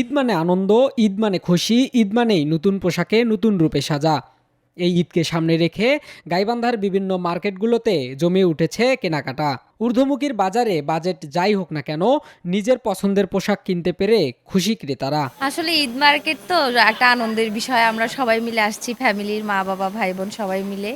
ঈদ মানে আনন্দ, ঈদ মানে খুশি, ঈদ মানেই নতুন পোশাকে নতুন রূপে সাজা। এই ঈদকে সামনে রেখে গাইবান্ধার বিভিন্ন মার্কেটগুলোতে জমে উঠেছে কেনাকাটা। ঊর্ধ্বমুখীর বাজারে বাজেট যাই হোক না কেন, নিজের পছন্দের পোশাক কিনতে পেরে খুশি ক্রেতারা। আসলে ঈদ মার্কেট তো একটা আনন্দের বিষয়, আমরা সবাই মিলে আসছি ফ্যামিলির মা বাবা ভাই বোন সবাই মিলে।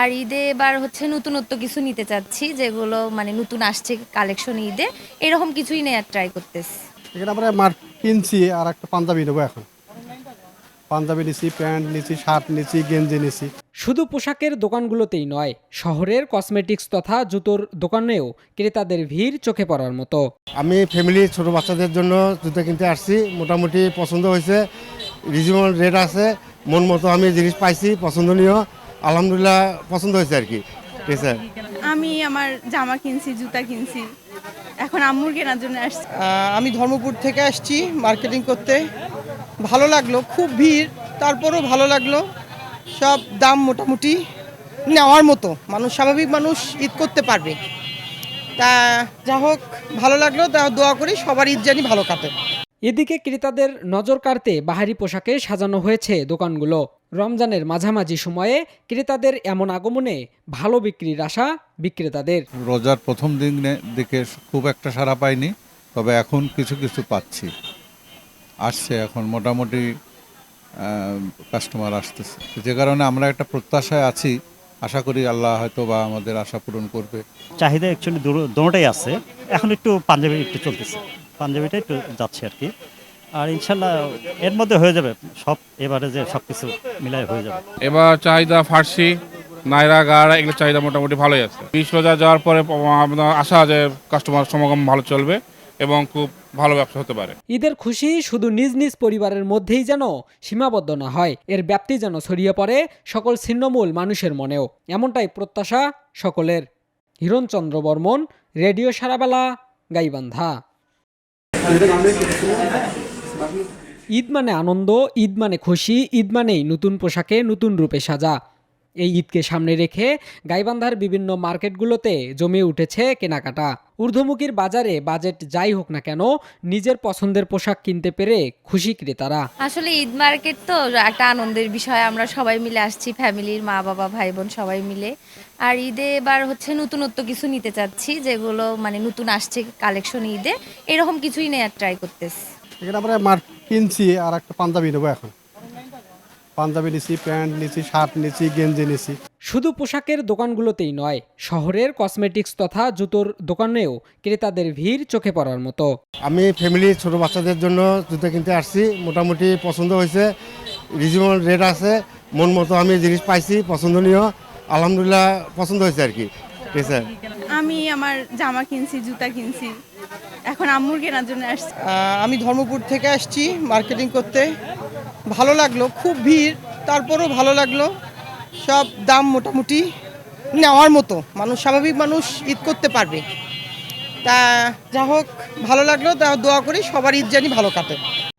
আর ঈদে এবার হচ্ছে নতুনত্ব কিছু নিতে চাচ্ছি যেগুলো মানে নতুন আসছে কালেকশন ঈদে। এরকম কিছুই নেই আর ট্রাই করতেছি। এখানে আমরা মার কিনছি আর একটা পাঞ্জাবি নেব এখন। পাঞ্জাবি নিছি প্যান্ট নিছি শার্ট নিছি গেঞ্জি নিছি। শুধু পোশাকের দোকানগুলোতেই নয় শহরের কসমেটিক্স তথা জুতোর দোকানেও ক্রেতাদের ভিড় চোখে পড়ার মতো। আমি ফ্যামিলি ছোট বাচ্চাদের জন্য জুতো কিনতে আসছি মোটামুটি পছন্দ হয়েছে রিজনেবল রেট আছে মন মতো আমি জিনিস পাইছি পছন্দনীয়। আলহামদুলিল্লাহ পছন্দ হয়েছে আর কি। ঠিক আছে? আমি আমার জামা কিনছি জুতা কিনছি। এখন আম্মুর কেনার জন্য আসছি। আমি ধর্মপুর থেকে আসছি মার্কেটিং করতে। ভালো লাগল খুব ভিড় তারপরও ভালো লাগল। সব দাম মোটামুটি নেওয়ার মতো। মানুষ স্বাভাবিক মানুষ ঈদ করতে পারবে। তা যা হোক ভালো লাগল তা দোয়া করি সবার ঈদ জানি ভালো কাটে। এদিকে ক্রেতাদের নজর কাড়তে বাহারি পোশাকে সাজানো হয়েছে দোকানগুলো। রমজানের মাঝামাঝি সময়ে ক্রেতাদের এমন আগমনে ভালো বিক্রির আশা বিক্রেতাদের। রোজার প্রথম দিনে দিকে খুব একটা সাড়া পাইনি তবে এখন কিছু কিছু পাচ্ছি। আসছে এখন মোটামুটি কাস্টমার আসতেছে। যে কারণে আমরা একটা প্রত্যাশায় আছি আশা করি আল্লাহ হয়তো বা আমাদের আশা পূরণ করবে। চাহিদা অ্যাকচুয়ালি দুটোটাই আছে। এখন একটু পাঞ্জাবি একটু চলতেছে। পাঞ্জাবিটা একটু যাচ্ছে আর কি। আর ইনশাল্লাহ এর মধ্যে হয়ে যাবে। সব এবারে যে সব কিছু মিলাই হয়ে যাবে। এবার চাহিদা ফার্সি নাইরা গাড়া এগুলো চাহিদা মোটামুটি ভালোই আছে। বিশ রোজা যাওয়ার পরে আপনার আশা যে কাস্টমার সমাগম ভালো চলবে এবং খুব ভালো ব্যবসা হতে পারে। ঈদের খুশি শুধু নিজ নিজ পরিবারের মধ্যেই যেন সীমাবদ্ধ না হয় এর ব্যাপ্তি যেন ছড়িয়ে পড়ে সকল ছিন্নমূল মানুষের মনেও। এমনটাই প্রত্যাশা সকলের। হিরণচন্দ্র বর্মন রেডিও সারাবেলা গাইবান্ধা। ঈদ মানে আনন্দ ঈদ মানে খুশি ঈদ মানেই নতুন পোশাকে নতুন রূপে সাজা। এই ঈদকে সামনে রেখে গাইবান্ধার বিভিন্ন মার্কেটগুলোতে জমে উঠেছে কেনাকাটা। ঊর্ধ্বমুখীর বাজারে বাজেট যাই হোক না কেন নিজের পছন্দের পোশাক কিনতে পেরে খুশি ক্রেতারা। আসলে ঈদ মার্কেট তো একটা আনন্দের বিষয় আমরা সবাই মিলে আসছি ফ্যামিলির মা বাবা ভাই বোন সবাই মিলে। আর ঈদে এবার হচ্ছে নতুনত্ব কিছু নিতে চাচ্ছি যেগুলো মানে নতুন আসছে কালেকশন ঈদে। এরকম কিছুই নেওয়ার ট্রাই করতেছি। এখানে আমরা মার কিনছি আর একটা পাঞ্জাবি নেব এখন। পাঞ্জাবি নিছি প্যান্ট নিছি শার্ট নিছি গেঞ্জি নিছি। শুধু পোশাকের দোকানগুলোতেই নয় শহরের কসমেটিক্স তথা জুতোর দোকানেও ক্রেতাদের ভিড় চোখে পড়ার মতো। আমি ফ্যামিলি ছোট বাচ্চাদের জন্য জুতো কিনতে আসছি মোটামুটি পছন্দ হয়েছে রিজনেবল রেট আছে মন মতো আমি জিনিস পাইছি পছন্দনীয় আলহামদুলিল্লাহ পছন্দ হয়েছে আর কি। ঠিক আছে। আমি আমার জামা কিনছি জুতা কিনছি। এখন আম্মুর কেনার জন্য আসছি। আমি ধর্মপুর থেকে আসছি মার্কেটিং করতে। ভালো লাগল, খুব ভিড়, তারপরও ভালো লাগল। সব দাম মোটামুটি নেওয়ার মতো। মানুষ, স্বাভাবিক মানুষ ঈদ করতে পারবে। তা, যা হোক, ভালো লাগল, তা দোয়া করি, সবার ঈদ জানি ভালো কাটে।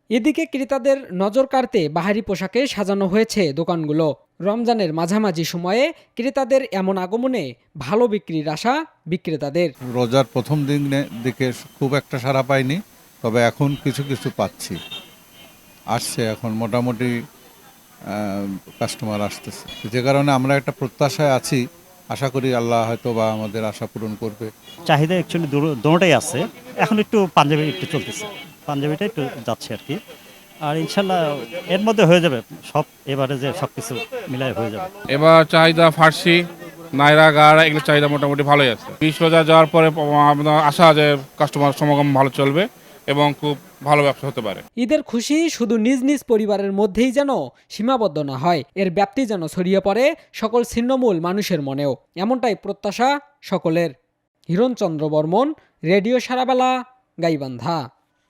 এদিকে ক্রেতাদের নজর কাড়তে বাহারি পোশাকে সাজানো হয়েছে দোকানগুলো। রমজানের মাঝামাঝি সময়ে ক্রেতাদের এমন আগমনে ভালো বিক্রির আশা বিক্রেতাদের। রোজার প্রথম দিনে দিকে খুব একটা সাড়া পাইনি তবে এখন কিছু কিছু পাচ্ছি। আসছে এখন মোটামুটি কাস্টমার আসতেছে। যে কারণে আমরা একটা প্রত্যাশায় আছি আশা করি আল্লাহ হয়তো বা আমাদের আশা পূরণ করবে। চাহিদা অ্যাকচুয়ালি দুটোটাই আছে। এখন একটু পাঞ্জাবি একটু চলতেছে। পাঞ্জাবিটা একটু যাচ্ছে আর কি। আর ইনশাল্লাহ এর মধ্যে হয়ে যাবে সব এবারে যে সব কিছু মিলাই হয়ে যাবে। এবার চাহিদা ফার্সি নাইরা গাড়া এগুলো চাহিদা মোটামুটি ভালোই আছে। বিশ রোজা যাওয়ার পরে আপনার আশা যে কাস্টমার সমাগম ভালো চলবে এবং খুব ভালো ব্যবসা হতে পারে। ঈদের খুশি শুধু নিজ নিজ পরিবারের মধ্যেই যেন সীমাবদ্ধ না হয় এর ব্যাপ্তি যেন ছড়িয়ে পড়ে সকল ছিন্নমূল মানুষের মনেও। এমনটাই প্রত্যাশা সকলের। হিরণচন্দ্র বর্মন রেডিও সারাবেলা গাইবান্ধা।